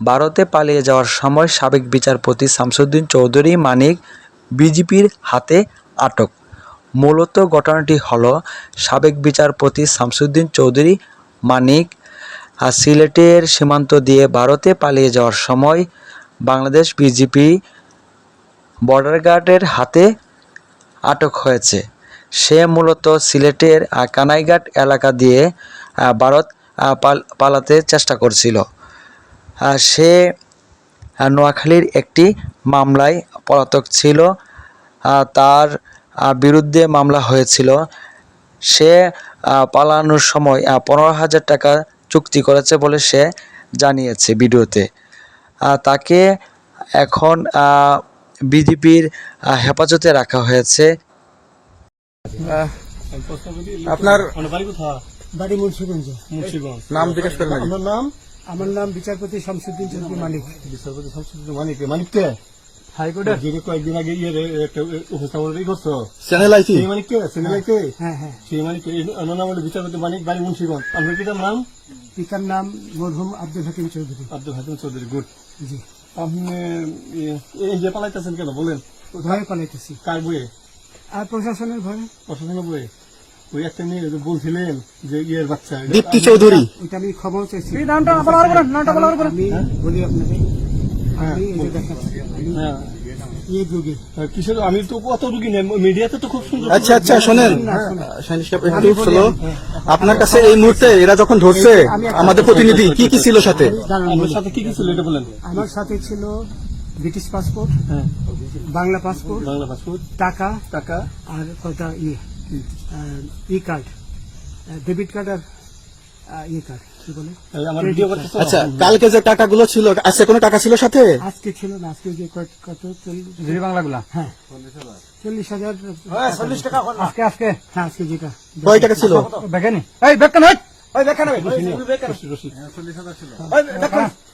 ভারতে পালিয়ে যাওয়ার সময় সাবেক বিচারপতি শামসুদ্দিন চৌধুরী মানিক বিজিবির হাতে আটক। মূলত ঘটনাটি হল সাবেক বিচারপতি শামসুদ্দিন চৌধুরী মানিক সিলেটের সীমান্ত দিয়ে ভারতে পালিয়ে যাওয়ার সময় বাংলাদেশ বিজিপি বর্ডার গার্ডের হাতে আটক হয়েছে। সে মূলত সিলেটের কানাইঘাট এলাকা দিয়ে ভারত পালাতে চেষ্টা করছিল। সে নোয়াখালীর একটি মামলায় পলাতক ছিল তার বিরুদ্ধে মামলা হয়েছিল। সে পালানোর সময় আহ, পনেরো হাজার টাকা চুক্তি করেছে বলে সে জানিয়েছে ভিডিওতে। তাকে এখন বিজেপির হেফাজতে রাখা হয়েছে। আপনার বাড়ি মুন্সিগঞ্জ। মুন্সিগঞ্জ নাম জিজ্ঞেস করেন। আপনার নাম আমার নাম বিচারপতি শামসুদ্দিন চৌধুরী মালিক বিচারপতি শামসুদ্দিন মানিক মানিক কে? হাইকোর্টের যিনি কয়েকদিন আগে ইয়ে একটা উপস্থাপন করছ। Channel IT? সেই মানিক কে? চ্যানেল কে? হ্যাঁ হ্যাঁ। সেই মানিক আমার নাম হলো বিচারপতি মানিক বাড়ি মুন্সিগঞ্জ। আপনার পিতার নাম? পিতার নাম মরহুম আব্দুল হাকিম চৌধুরী। আব্দুল হাকিম চৌধুরী গুড। জি। আপনি এই যে পালাইতেছেন কেন? বলেন। ভয়ে পালাইতেছি। কার বইয়ে আর প্রশাসনের ভয়ে। প্রশাসনের বইয়ে ওই একটা মেয়ে যে বলছিলেন যে ইয়ের বাচ্চা দীপ্তি চৌধুরী। ওইটা আমি খবর চাইছি। নামটা আমি বলি আপনাকে আমি এই যে দেখেন আমি হ্যাঁ। ইয়ে তো কত রুগী নেই মিডিয়াতে তো খুব সুন্দর আচ্ছা আচ্ছা শোনেন। আপনার কাছে এই মুহূর্তে এরা যখন ধরছে আমাদের প্রতিনিধি কি কি ছিল সাথে? সাথে কি কি ছিল এটা বলেন। আমার সাথে ছিল ব্রিটিশ পাসপোর্ট হ্যাঁ। বাংলা পাসপোর্ট বাংলা পাসপোর্ট টাকা টাকা। আর কয়টা ইয়ে। ই কার্ড ডেবিট কার্ড আর ই কার্ড কি বলে? এই আমার ভিডিও করতেছো আচ্ছা কালকে যে টাকাগুলো ছিল আজকে কোনো টাকা ছিল সাথে? আজকে ছিল না আজকে যে কত কত চল্লিশ বাংলাগুলা। হ্যাঁ। চল্লিশ হাজার। চল্লিশ টাকা আজকে আজকে? হ্যাঁ আজকে যেটা। কয় টাকা ছিল? দেখেনি এই বেকান ওই বেকান রশিদ, রশিদ।